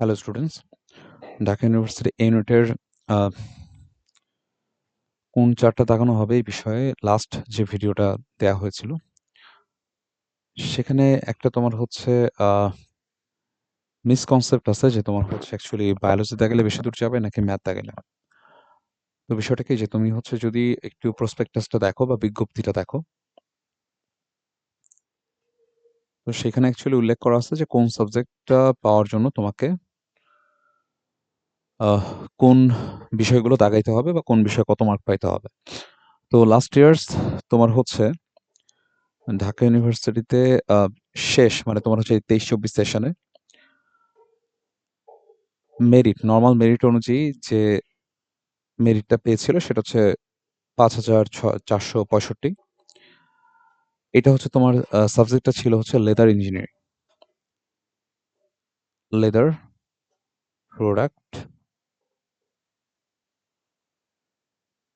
Hello students Dhaka university ইউনিটের আহ, কোন চারটা দাগানো হবে এই বিষয়ে লাস্ট যে ভিডিওটা দেয়া হয়েছিল সেখানে একটা তোমার হচ্ছে মিসকনসেপ্ট আছে যে তোমার হচ্ছে অ্যাকচুয়ালি বায়োলজি দাগেলে বেশি দূর যাবে নাকি ম্যাথ দাগেলে তো বিষয়টা কি যে তুমি হচ্ছে যদি একটু প্রসপেক্টাসটা দেখো বা বিজ্ঞপ্তিটা দেখো তো সেখানে অ্যাকচুয়ালি উল্লেখ করা আছে যে কোন সাবজেক্টটা পাওয়ার জন্য তোমাকে কোন বিষয়গুলো দাগাইতে হবে বা কোন বিষয়ে কত মার্ক পাইতে হবে। তো লাস্ট ইয়ার্স তোমার হচ্ছে ঢাকা ইউনিভার্সিটিতে শেষ মানে তোমার হচ্ছে তেইশ চব্বিশ সেশনে মেরিট নর্মাল মেরিট অনুযায়ী যে মেরিটটা পেয়েছিল সেটা হচ্ছে পাঁচ হাজার চারশো পঁয়ষট্টি। এটা হচ্ছে তোমার সাবজেক্টটা ছিল হচ্ছে leather engineering leather product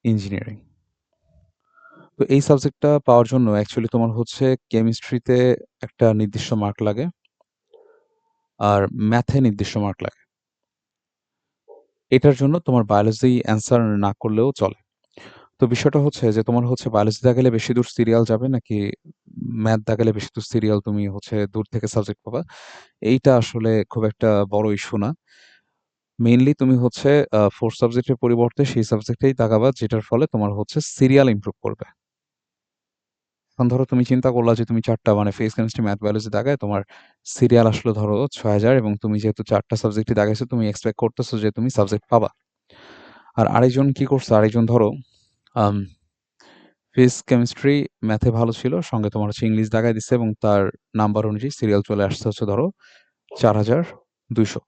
engineering তো এই সাবজেক্টটা পাওয়ার জন্য অ্যাকচুয়ালি তোমার হচ্ছে কেমিস্ট্রিতে একটা নির্দিষ্ট মার্ক লাগে আর ম্যাথে নির্দিষ্ট মার্ক লাগে। এটার জন্য তোমার বায়োলজি অ্যান্সার না করলেও চলে। তো বিষয়টা হচ্ছে যে তোমার হচ্ছে বায়োলজি দাগেলে বেশি দূর সিরিয়াল যাবে নাকি ম্যাথ দাগেলে বেশি দূর সিরিয়াল তুমি হচ্ছে দূর থেকে সাবজেক্ট পাবা? এইটা আসলে খুব একটা বড় ইস্যু না। মেইনলি তুমি হচ্ছে ফোর্থ সাবজেক্টের পরিবর্তে সেই সাবজেক্টেই দাগাবা যেটার ফলে তোমার হচ্ছে সিরিয়াল ইমপ্রুভ করবে। এখন ধরো তুমি চিন্তা করলা যে তুমি চারটা মানে ফেস কেমিস্ট্রি ম্যাথ বায়োলজি দাগায় তোমার সিরিয়াল আসলো ধরো ছয় হাজার এবং তুমি যেহেতু চারটা সাবজেক্টই দাগাইছো, তুমি এক্সপেক্ট করতেছো যে তুমি সাবজেক্ট পাবা। আর আরেকজন কি করছে, আরেকজন ধরো ফিজ কেমিস্ট্রি ম্যাথে ভালো ছিল, সঙ্গে তোমার হচ্ছে ইংলিশ দাগায় দিচ্ছে এবং তার নাম্বার অনুযায়ী সিরিয়াল চলে আসছে হচ্ছে ধরো চার হাজার দুইশো।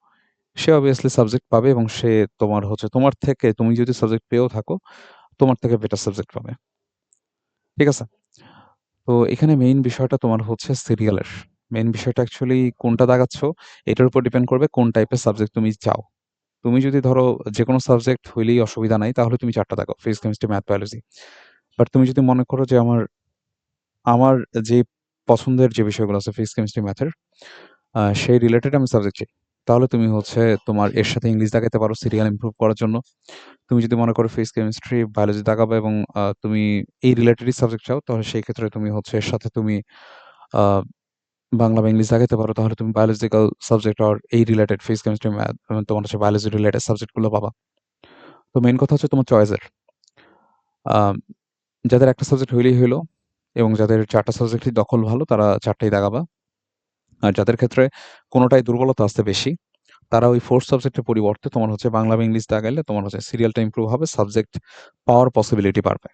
সে অবভিয়াসলি সাবজেক্ট পাবে এবং সে তোমার হচ্ছে, তোমার থেকে, তুমি যদি সাবজেক্ট পেয়েও থাকো, তোমার থেকে বেটার সাবজেক্ট পাবে। ঠিক আছে? তো এখানে মেইন বিষয়টা তোমার হচ্ছে সিরিয়ালের মেইন বিষয়টা অ্যাকচুয়ালি কোনটা দাগাচ্ছ, এটার উপর ডিপেন্ড করবে কোন টাইপের সাবজেক্ট তুমি চাও। তুমি যদি ধরো যে কোনো সাবজেক্ট হইলেই অসুবিধা নাই, তাহলে তুমি চারটা দেখো physics chemistry math biology but তুমি যদি মনে করো যে আমার আমার যে পছন্দের যে বিষয়গুলো আছে ফিজিক্স কেমিস্ট্রি ম্যাথের সেই রিলেটেড আমি সাবজেক্ট চাই। তাহলে তুমি হচ্ছে তোমার এর সাথে ইংলিশ দাগাতে পারো সিরিয়াল ইমপ্রুভ করার জন্য। তুমি যদি মনে করো ফিজিক্স কেমিস্ট্রি বায়োলজি দাগাবে এবং তুমি এই রিলেটেডই সাবজেক্ট চাও, তাহলে সেই ক্ষেত্রে তুমি হচ্ছে এর সাথে তুমি বাংলা বা ইংলিশ দাগাতে পারো। তাহলে তুমি বায়োলজিক্যাল সাবজেক্ট আর এই রিলেটেড ফিজিক্স কেমিস্ট্রি তোমার হচ্ছে বায়োলজি রিলেটেড সাবজেক্টগুলো পাবা। তো মেইন কথা হচ্ছে তোমার চয়েসের যাদের একটা সাবজেক্ট হইলেই হইল এবং যাদের চারটা সাবজেক্টই দখল ভালো, তারা চারটাই দাগাবা আর যাদের ক্ষেত্রে কোনোটাই দুর্বলতা আসতে বেশি, তারা ওই ফোর্থ সাবজেক্টের পরিবর্তে তোমার হচ্ছে বাংলা বা ইংলিশ দাগাইলে তোমার হচ্ছে সিরিয়ালটা ইম্প্রুভ হবে সাবজেক্ট পাওয়ার পসিবিলিটি বাড়বে।